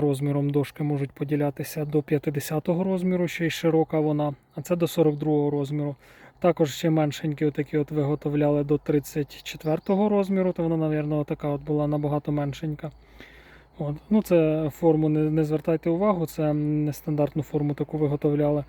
Розміром дошки можуть поділятися до 50-го розміру, ще й широка вона, а це до 42-го розміру. Також ще меншенькі отакі от виготовляли до 34-го розміру, то вона, мабуть, така от була набагато меншенька. От. Ну, це форму не, не звертайте увагу, це нестандартну форму таку виготовляли.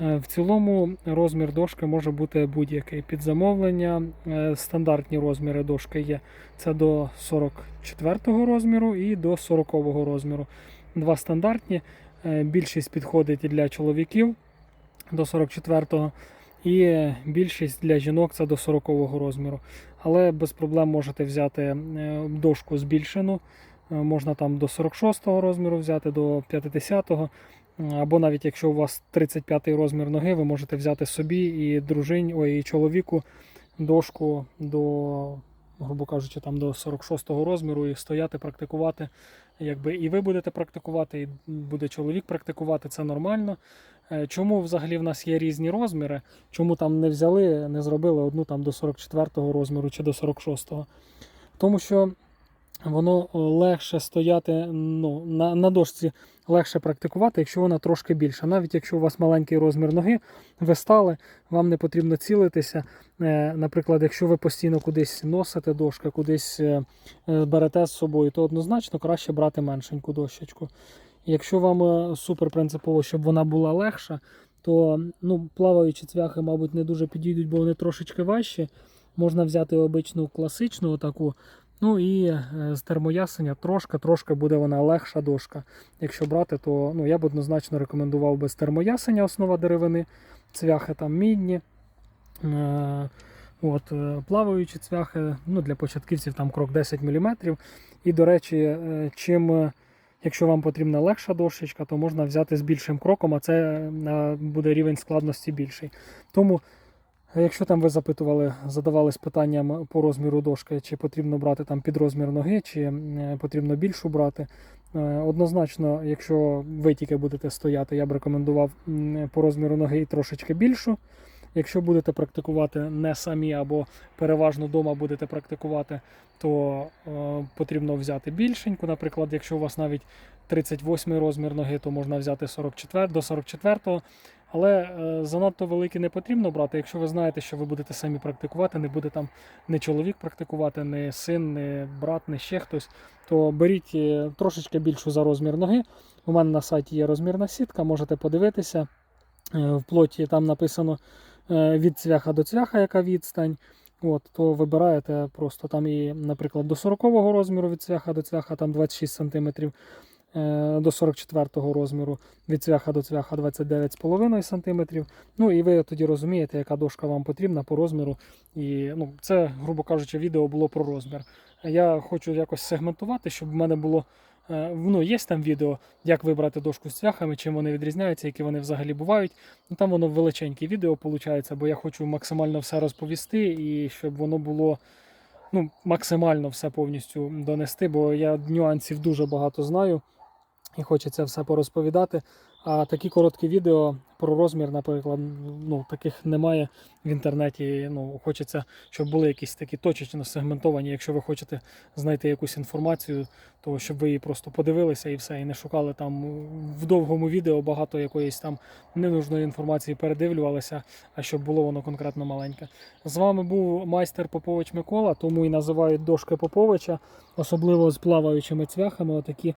Е, В цілому розмір дошки може бути будь-який під замовлення. Е, Стандартні розміри дошки є. Це до 44-го розміру і до 40-го розміру. Два стандартні. Е, Більшість підходить і для чоловіків до 44-го, і більшість для жінок це до 40-го розміру. Але без проблем можете взяти дошку збільшену. Можна там до 46 го розміру взяти, до 50-го. Або навіть якщо у вас 35-й розмір ноги, ви можете взяти собі і дружині, ой, і чоловіку дошку до, грубо кажучи, там до 46-го розміру і стояти, практикувати. Якби і ви будете практикувати, і буде чоловік практикувати, це нормально. Е, Чому взагалі в нас є різні розміри? Чому там не взяли, не зробили одну там до 44 розміру чи до 46-го? Тому що воно легше стояти ну, на, на дошці, легше практикувати, якщо вона трошки більша. Навіть якщо у вас маленький розмір ноги, ви стали, вам не потрібно цілитися. Е, Наприклад, якщо ви постійно кудись носите дошки, кудись е, е, берете з собою, то однозначно краще брати меншеньку дощечку. Якщо вам е, супер принципово, щоб вона була легша, то ну, плаваючі цвяхи, мабуть, не дуже підійдуть, бо вони трошечки важчі. Можна взяти обичну класичну таку. Ну і е, з термоясеня трошки-трошки буде вона легша дошка. Якщо брати, то ну, я б однозначно рекомендував без термоясеня основа деревини, цвяхи там мідні. Е, От, е, плаваючі цвяхи ну, для початківців там крок 10 мм. І, до речі, е, чим, якщо вам потрібна легша дощечка, то можна взяти з більшим кроком, а це буде рівень складності більший. Тому, якщо там ви запитували, задавались питанням по розміру дошки, чи потрібно брати там під розмір ноги, чи потрібно більшу брати. е, Однозначно, якщо ви тільки будете стояти, я б рекомендував по розміру ноги і трошечки більшу. Якщо будете практикувати не самі або переважно вдома будете практикувати, то е, потрібно взяти більшеньку. Наприклад, якщо у вас навіть 38 розмір ноги, то можна взяти 44 до 44. Але е, занадто великий не потрібно брати. Якщо ви знаєте, що ви будете самі практикувати, не буде там не чоловік практикувати, не син, не брат, не ще хтось, то беріть е, трошечки більшу за розмір ноги. У мене на сайті є розмірна сітка, можете подивитися. Е, В плоті там написано від цвяха до цвяха, яка відстань. От, то вибираєте просто там і, наприклад, до 40-го розміру від цвяха до цвяха там 26 см, до 44-го розміру від цвяха до цвяха 29,5 см. Ну і ви тоді розумієте, яка дошка вам потрібна по розміру. І ну, це, грубо кажучи, відео було про розмір. Я хочу якось сегментувати, щоб в мене було. е, Ну, є там відео, як вибрати дошку з цвяхами, чим вони відрізняються, які вони взагалі бувають. Ну, там воно величеньке відео виходить, бо я хочу максимально все розповісти і щоб воно було ну, максимально все повністю донести, бо я нюансів дуже багато знаю і хочеться все порозповідати. А такі короткі відео про розмір, наприклад, ну, таких немає в інтернеті. Ну, хочеться, щоб були якісь такі точечно сегментовані. Якщо ви хочете знайти якусь інформацію, то щоб ви її просто подивилися і все, і не шукали там в довгому відео багато якоїсь там ненужної інформації передивлювалися, а щоб було воно конкретно маленьке. З вами був майстер Попович Микола, тому і називають дошки Поповича, особливо з плаваючими цвяхами. Отакі